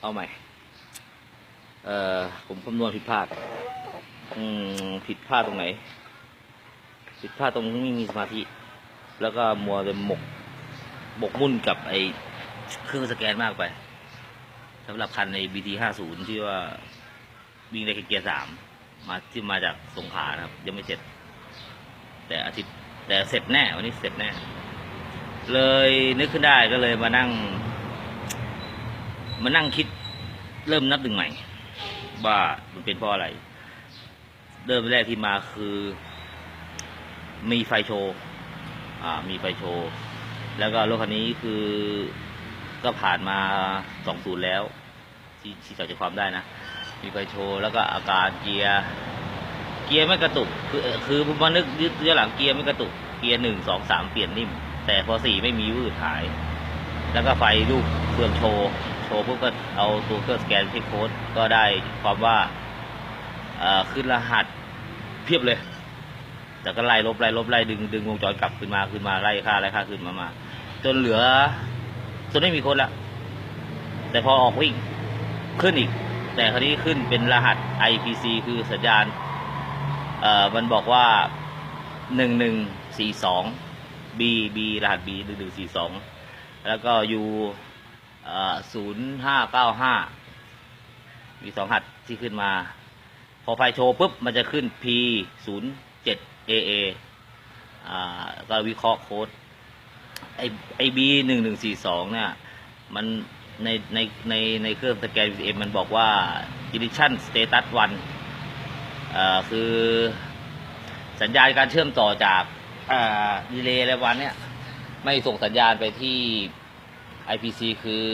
เอาใหม่ เอ่อ ผมคำนวณผิดพลาด อืม ผิดพลาดตรงไหน ผิดพลาดตรงที่ไม่มีสมาธิ แล้วก็มัวแต่หมกบกมุ่นกับไอ้เครื่องสแกนมากไปสำหรับคันใน BT 50ที่ว่า วิ่งได้แค่เกียร์สามมาที่มาจากสงขลานะครับ ยังไม่เสร็จ แต่อาทิตย์แต่เสร็จแน่ วันนี้เสร็จแน่ เลยนึกขึ้นได้ก็เลยมานั่ง มานั่งคิดเริ่มนับหนึ่งใหม่ว่ามันเป็นเพราะอะไร เริ่มแรกที่มาคือ มีไฟโชว์อ่ามีไฟโชว์ แล้วก็รถคันนี้คือก็ผ่านมาสองศูนย์แล้ว ที่ที่จับใจความได้นะ มีไฟโชว์แล้วก็อาการเกียร์เกียร์ไม่กระตุก คือคือผมมานึกยึดย้อนหลังเกียร์ไม่กระตุกเกียร์หนึ่งสองสามเปลี่ยนนิ่ม แต่พอสี่ไม่มีวืดหาย แล้วก็ไฟลูกเฟืองโชว์ โชว์ปุ๊บก็เอาตัวเครื่องสแกนเช็คโค้ดก็ได้ความว่าขึ้นรหัสเพียบเลย แต่ก็ไล่ลบไล่ลบไล่ดึงดึงวงจรกลับขึ้นมาขึ้นมาไล่ค่าไล่ค่าขึ้นมามา จนเหลือจนไม่มีโค้ดละแต่พอออกวิ่งขึ้นอีก แต่คราวนี้ขึ้นเป็นรหัส IPC คือสัญญาณเอ่อมันบอกว่าหนึ่งหนึ่งสี่สอง B B รหัส B หนึ่งหนึ่งสี่สองแล้วก็ U ศูนย์ห้าเก้าห้ามีสองหัสที่ขึ้นมา พอไฟโชว์ปุ๊บ มันจะขึ้น P ศูนย์เจ็ด AA ก็วิเคราะห์โค้ดไอไอ B หนึ่งหนึ่งสี่สองเนี่ย มันในในในในเครื่องสแกน VPN มันบอกว่า deletion status 1คือสัญญาณการเชื่อมต่อจากดีเลย์อะไรวันเนี่ย ไม่ส่งสัญญาณไปที่ IPC คือ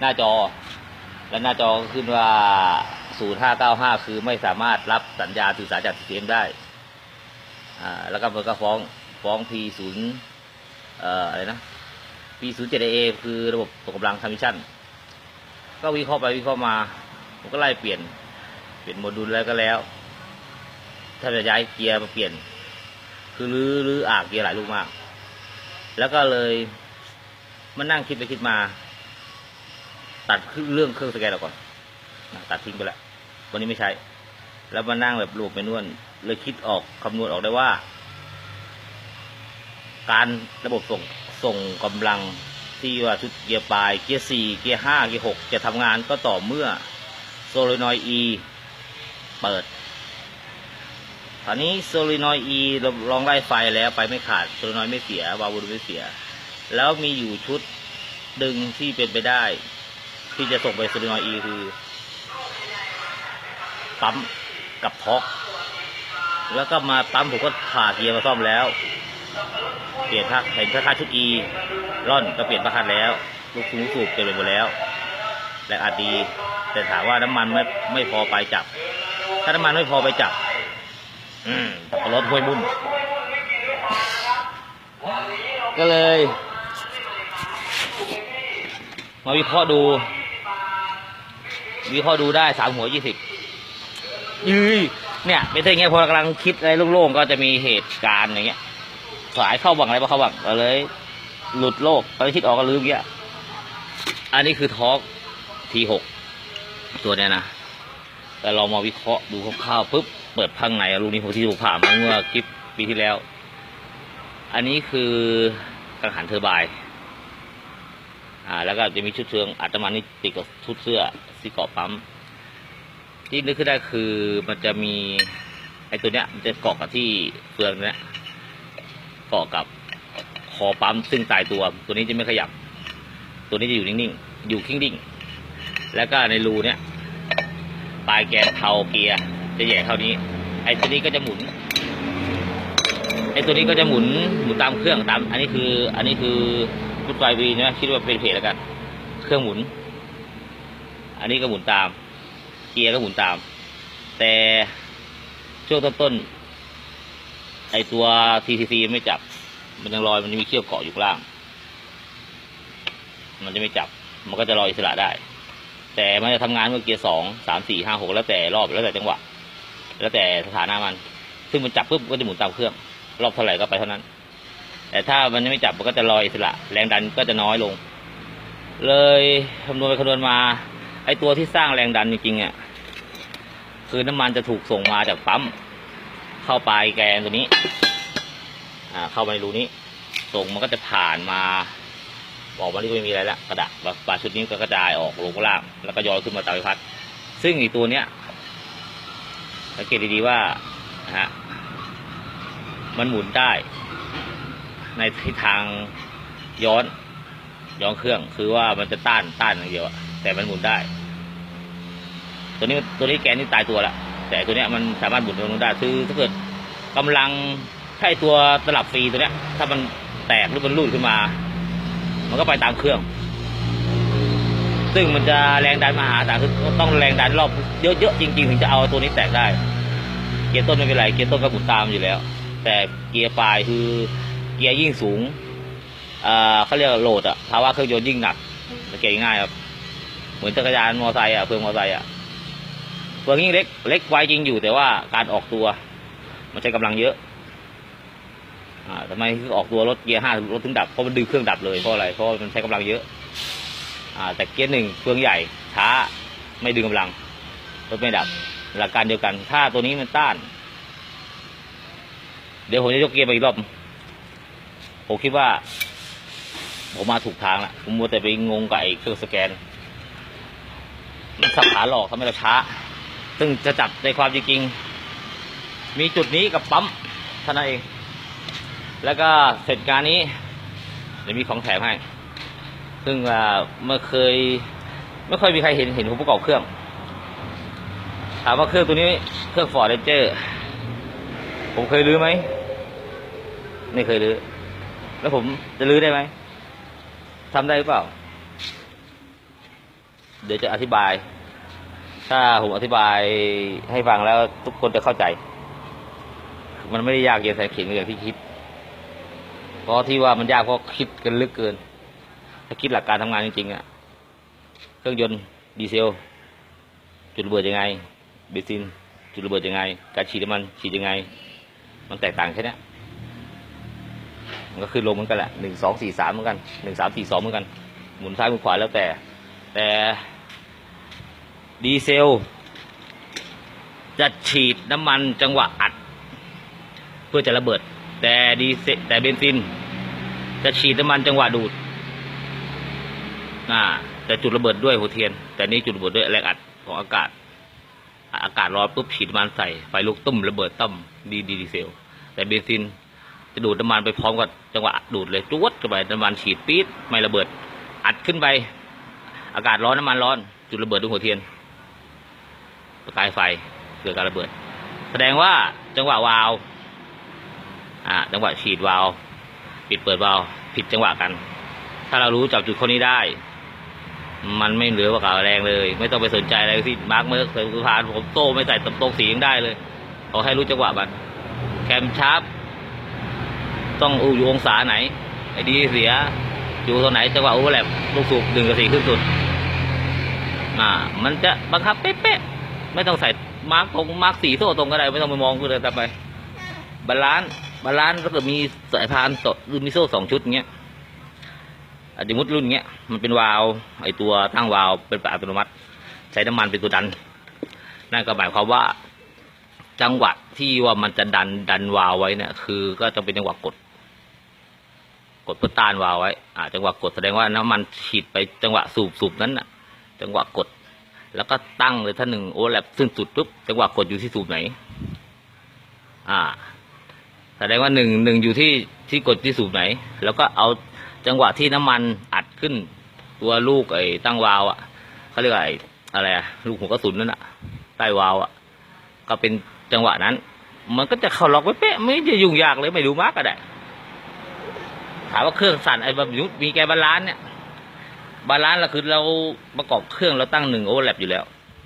หน้าจอ และหน้าจอก็ขึ้นว่า 0595 คือไม่สามารถรับสัญญาณสื่อสารจาก TCM ได้ อ่า แล้วก็มันก็ฟ้องฟ้อง P0 เอ่ออะไรนะ P07A คือระบบส่งกำลังทมิชั่น ก็วิเคราะห์ไปวิเคราะห์มา ผมก็ไล่เปลี่ยน เปลี่ยนโมดูลแล้วก็แล้ว ถ้าจะย้ายเกียร์มาเปลี่ยน คือรื้อรื้ออ่างเกียร์หลายลูกมาก แล้วก็เลย มานั่งคิดไปคิดมา ตัดเรื่องเครื่องสแกนออกก่อนตัดทิ้งไปแล้ววันนี้ไม่ใช้แล้วมานั่งแบบรวมไปนวลเลยคิดออกคำนวณออกได้ว่า การระบบส่งส่งกำลังที่ว่าชุดเกียร์ปลายเกียร์สี่เกียร์ห้าเกียร์หกจะทำงานก็ต่อเมื่อโซโลนอยด์ E เปิดคราวนี้โซลินอยด์ E เราลองไล่ไฟแล้วไฟไม่ขาดโซลินอยด์ไม่เสียวาล์วไม่เสีย แล้วมีอยู่ชุดดึงที่เป็นไปได้ ที่จะส่งไปโซลินอยด์ E คือปั๊มกับท็อกแล้วก็มาปั๊มผมก็ผ่าเกียร์มาซ่อมแล้ว เปลี่ยนพักเห็นพักชุด E ร่อนก็เปลี่ยนพักคันแล้ว ลูกสูงสูบเปลี่ยนไปหมดแล้วและอาจดี แต่ถามว่าน้ำมันไม่ไม่พอไปจับ ถ้าน้ำมันไม่พอไปจับ อืมรดห้วยมุ่นก็เลย มาวิเคราะห์ดู วิเคราะห์ดูได้สามหัวยี่สิบยืยเนี่ยไม่ใช่เงี้ยพอกำลังคิดอะไรโล่งๆก็จะมีเหตุการณ์อย่างเงี้ยสายเข้าบังอะไรมาเข้าบังก็เลย หลุดโลกตอนที่คิดออกก็ลืมเงี้ยอันนี้คือทอล์กทีหกตัวเนี้ยนะแต่เรามาวิเคราะห์ดูคร่าวๆปุ๊บเปิดพังไหนอะลูกนี้ผมที่ถูกผ่านมาเมื่อคลิปปีที่แล้ว อันนี้คือกังหันเทอร์ไบน์ อ่า แล้วก็จะมีชุดเชืองอัตมันนี่ติดกับชุดเสื้อที่เกาะปั๊ม ที่นึกขึ้นได้คือมันจะมีไอ้ตัวเนี้ยมันจะเกาะกับที่เฟืองเนี้ยเกาะกับคอปั๊มซึ่งตายตัว ตัวนี้จะไม่ขยับ ตัวนี้จะอยู่นิ่งๆ อยู่คิงดิ่งแล้วก็ในรูเนี้ยปลายแกนเทาเกียร์จะใหญ่เท่านี้ ไอ้ตัวนี้ก็จะหมุน ไอ้ตัวนี้ก็จะหมุนหมุนตามเครื่องตาม อันนี้คือ อันนี้คือ ฟุตไฟวีนะคิดว่าเป็นเพจแล้วกัน เครื่องหมุน อันนี้ก็หมุนตาม เกียร์ก็หมุนตาม แต่ช่วงต้นๆไอ้ตัว TCC ไม่จับ มันยังลอยมันยังมีเชือกเกาะอยู่ข้างล่าง มันจะไม่จับ มันก็จะลอยอิสระได้ แต่มันจะทำงานเมื่อเกียร์สองสามสี่ห้าหกแล้วแต่รอบแล้วแต่จังหวะแล้วแต่สถานะมัน ซึ่งมันจับปุ๊บก็จะหมุนตามเครื่อง รอบเท่าไหร่ก็ไปเท่านั้น แต่ถ้ามันไม่จับมันก็จะลอยอิสระแรงดันก็จะน้อยลง เลยคำนวณไปคำนวณมา ไอตัวที่สร้างแรงดันจริงๆอะคือน้ำมันจะถูกส่งมาจากปั๊มเข้าปลายแกนตัวนี้ อ่า เข้าไปในรูนี้ ส่งมันก็จะผ่านมาออกมาที่ไม่มีอะไรละกระดาษปลาชุดนี้ก็กระจายออกลงล่างแล้วก็ย้อนขึ้นมาเตาไฟพัด ซึ่งอีตัวเนี้ยสังเกตดีๆว่านะฮะมันหมุนได้ ในทิศทางย้อนย้อนเครื่อง คือว่ามันจะต้านต้านอย่างเดียวแต่มันหมุนได้ ตัวนี้ตัวนี้แกนนี่ตายตัวละแต่ตัวเนี้ยมันสามารถหมุนตรงนู้นได้คือถ้าเกิดกำลังใช่ตัวตลับฟรีตัวเนี้ย ถ้ามันแตกหรือมันรูดขึ้นมา มันก็ไปตามเครื่อง ซึ่งมันจะแรงดันมหาศาลคือต้องแรงดันรอบเยอะๆจริงๆ ถึงจะเอาตัวนี้แตกได้ เกียร์ต้นไม่เป็นไรเกียร์ต้นก็หมุนตามอยู่แล้ว แต่เกียร์ปลายคือ เกียร์ยิ่งสูงอ่าเขาเรียกโหลดอะภาวะเครื่องยนต์ยิ่งหนักสังเกตง่ายครับ เหมือนจักรยานมอไซค์อะเฟืองมอไซค์อะเฟืองยิ่งเล็กเล็กไวจริงอยู่แต่ว่าการออกตัว มันใช้กำลังเยอะอ่าทำไมคือออกตัวรถเกียร์ห้ารถถึงดับเพราะมันดึงเครื่องดับเลยเพราะอะไรเพราะมันใช้กำลังเยอะอ่าแต่เกียร์หนึ่งเฟืองใหญ่ช้าไม่ดึงกำลังรถไม่ดับหลักการเดียวกันถ้าตัวนี้มันต้าน เดี๋ยวผมจะยกเกียร์ไปอีกรอบ ผมคิดว่า ผมมาถูกทางละผมมัวแต่ไปงงกับไอ้เครื่องสแกน มันสับขาหลอกทำให้เราช้า ซึ่งจะจับในความจริง มีจุดนี้กับปั๊มเท่านั้นเอง แล้วก็เสร็จการนี้เดี๋ยวมีของแถมให้ ซึ่งอ่าเมื่อเคยไม่ค่อยมีใครเห็นเห็นผมประกอบเครื่อง ถามว่าเครื่องตัวนี้เครื่องฟอร์ดเรนเจอร์ผมเคยรื้อไหม ไม่เคยรื้อ แล้วผมจะรื้อได้ไหมทำได้หรือเปล่า เดี๋ยวจะอธิบาย ถ้าผมอธิบายให้ฟังแล้วทุกคนจะเข้าใจ มันไม่ได้ยากเย็นแสนเข็ญอย่างที่คิด เพราะที่ว่ามันยากเพราะคิดกันลึกเกิน ถ้าคิดหลักการทำงานจริงๆอะเครื่องยนต์ดีเซล จุดระเบิดยังไงเบนซินจุดระเบิดยังไง การฉีดน้ำมันฉีดยังไง มันแตกต่างแค่นี้ มันก็ขึ้นลงเหมือนกันแหละหนึ่งสองสี่สามเหมือนกันหนึ่งสามสี่สองเหมือนกัน หมุนซ้ายหมุนขวาแล้วแต่ แต่ดีเซล จะฉีดน้ำมันจังหวะอัด เพื่อจะระเบิด แต่ดีเซแต่เบนซิน จะฉีดน้ำมันจังหวะดูดอ่าแต่จุดระเบิดด้วยหัวเทียน แต่นี่จุดระเบิดด้วยแรงอัดของอากาศ อากาศร้อนปุ๊บฉีดน้ำมันใส่ไฟลุกตุ้มระเบิดต้มดีดีดีเซล แต่เบนซิน จะดูดน้ำมันไปพร้อมกับจังหวะดูดเลยจวดเข้าไปน้ำมันฉีดปี๊ดไม่ระเบิด อัดขึ้นไป อากาศร้อนน้ำมันร้อน จุดระเบิดด้วยหัวเทียนประกายไฟเกิดการระเบิด แสดงว่าจังหวะวาล์วอ่าจังหวะฉีดวาล์วปิดเปิดวาล์วผิดจังหวะกัน ถ้าเรารู้จับจุดข้อนี้ได้ มันไม่เหลือว่าเก่าแรงเลย ไม่ต้องไปสนใจอะไรที่มาร์กเมอร์ใส่สุพานผมโต้ไม่ใส่ตบตรงสียังได้เลยขอให้รู้จังหวะมันแคมชาร์ป ต้องอูอยู่องศาไหน ไอ้ดีเสีย อยู่ตรงไหนจังหวะอูแลบลูกสูบหนึ่งกับสี่ขึ้นสุด อ่า มันจะบังคับเป๊ะๆไม่ต้องใส่มาร์กตรงมาร์กสีโซ่ตรงก็ได้ไม่ต้องไปมองก็เลยตามไป บาลานซ์บาลานซ์ถ้าเกิดมีสายพานต่อหรือมีโซ่สองชุดเงี้ยอาจจะมุดรุ่นเงี้ยมันเป็นวาล์วไอตัวตั้งวาล์วเป็นแบบอัตโนมัติ ใช้น้ำมันเป็นตัวดัน นั่นก็หมายความว่าจังหวะที่ว่ามันจะดันดันวาล์วไว้เนี่ยคือ ก็จะเป็นจังหวะกด กดเพื่อต้านวาล์วไว้อ่าจังหวะกดแสดงว่าน้ำมันฉีดไปจังหวะสูบสูบนั้นน่ะ จังหวะกด แล้วก็ตั้งเลยถ้าหนึ่งโอแลบสิ้นสุดปุ๊บจังหวะกดอยู่ที่สูบไหน อ่า แสดงว่าหนึ่งหนึ่งอยู่ที่ที่กดที่สูบไหน แล้วก็เอาจังหวะที่น้ำมันอัดขึ้น ตัวลูกไอ้ตั้งวาล์วอะเขาเรียกว่าไอ้อะไรอะลูกหัวกระสุนนั่นอะใต้วาล์วอะก็เป็นจังหวะนั้น มันก็จะเข้าล็อกไว้เป๊ะไม่ได้ยุ่งยากเลยไม่รู้มากก็ได้ ถามว่าเครื่องสั่นไอ้แบบยุมีแกบาลานเนี่ยบาลานเราคือเราประกอบเครื่องเราตั้งหนึ่งโอเวอร์แลปอยู่แล้ว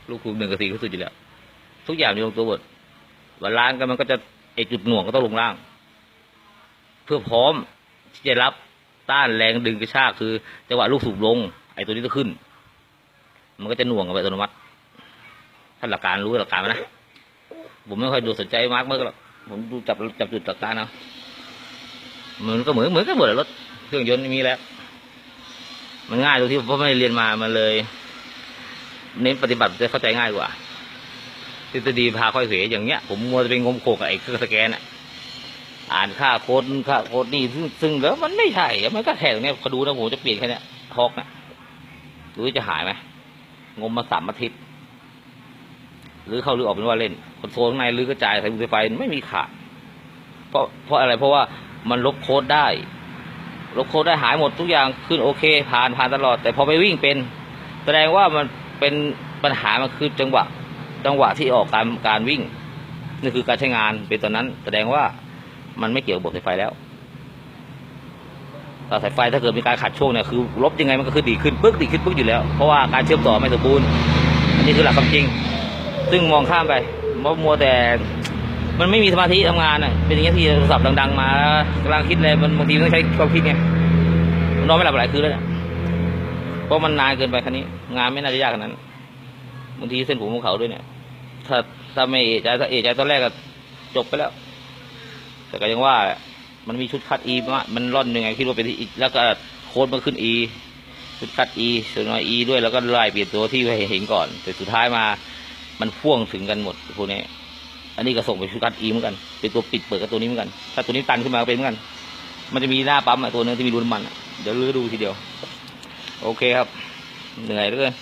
ลูกคูณหนึ่งกับสี่ก็สุดอยู่แล้ว ทุกอย่างอยู่ตรงตัวหมดบาลานก็มันก็จะไอจุดหน่วงก็ต้องลงล่าง เพื่อพร้อมที่จะรับต้านแรงดึงกระชากคือจังหวะลูกสูบลง ไอตัวนี้จะขึ้น มันก็จะหน่วงกับอัตโนมัติถ้าหลักการรู้หลักการนะผมไม่ค่อยดูสนใจมากเมื่อหรอกผมดูจับจับจุดหลักการเอาะ มันก็เหมือนเหมือนกันหมดรถเครื่องยนต์มีแล้ว มันง่ายตรงที่พราะไม่ได้เรียนมามันเลย เน้นปฏิบัติจะเข้าใจง่ายกว่าทฤษฎีพาค่อยเหวอย่างเงี้ย ผมมัวจะเป็นงมโขกกับไอ้เครื่องสแกนอะอ่านค่าโค้ดค่าโค้ดนี่ซึ่งซึ่งแล้วมันไม่ใช่มันก็แค่ตรงเนี้ยพอดูนะผมจะเปลี่ยนแค่เนี้ยทอกนะหรือจะหายไหมงมมาสามอาทิตย์หรือเข้าหรือออกเป็นว่าเล่นคอนโซลข้างในหรือกระจายสายไฟไฟไม่มีขาดเพราะเพราะอะไรเพราะว่า มันลบโค้ดได้ ลบโค้ดได้หายหมดทุกอย่างขึ้นโอเค ผ่านผ่านตลอด แต่พอไปวิ่งเป็น แสดงว่ามันเป็นปัญหามันคือจังหวะจังหวะที่ออกการการวิ่งนี่คือการใช้งานเป็นตอนนั้น แสดงว่ามันไม่เกี่ยวกับบบสายไฟแล้วต่สายไฟถ้าเกิดมีการขัดช่วงเนี่ยคือลบยังไงมันก็คือดีขึ้นปึ๊กดีขึ้นปึ๊กอยู่แล้ว เพราะว่าการเชื่อมต่อไม่สมบูรณ์ อันนี้คือหลักความจริง ซึ่งมองข้ามไปมัวแต่ มันไม่มีสมาธิทำงานอะ เป็นอย่างเงี้ยที่โทรศัพท์ดัง ๆ มากำลังคิดเลยมันบางทีมันต้องใช้ความคิดไงนอนไม่หลับหลายคืนแล้วเพราะมันนานเกินไปคันนี้ งานไม่น่าจะยากขนาดนั้นบางทีเส้นผมของเขาด้วยเนี่ย ถ้าถ้าไม่เอะใจถ้าเอะใจตอนแรกก็จบไปแล้ว แต่ก็ยังว่า มันมีชุดคัดอีมามันร่อนยังไงคิดว่าเป็นอีแล้วก็โค้ดมันขึ้นอีชุดคัดอีส่วนน้อยอีด้วยแล้วก็ไล่เปลี่ยนตัวที่เห็นก่อน แต่สุดท้ายมา มันพ่วงถึงกันหมดพวกนี้ อันนี้ก็ส่งไปชุดกัดอีเหมือนกัน เป็นตัวปิดเปิดกับตัวนี้เหมือนกัน ถ้าตัวนี้ตันขึ้นมาก็เป็นเหมือนกัน มันจะมีหน้าปั๊มอะตัวนึงที่มีรูนมัน เดี๋ยวลื้อดูทีเดียว โอเคครับ เหนื่อยเลย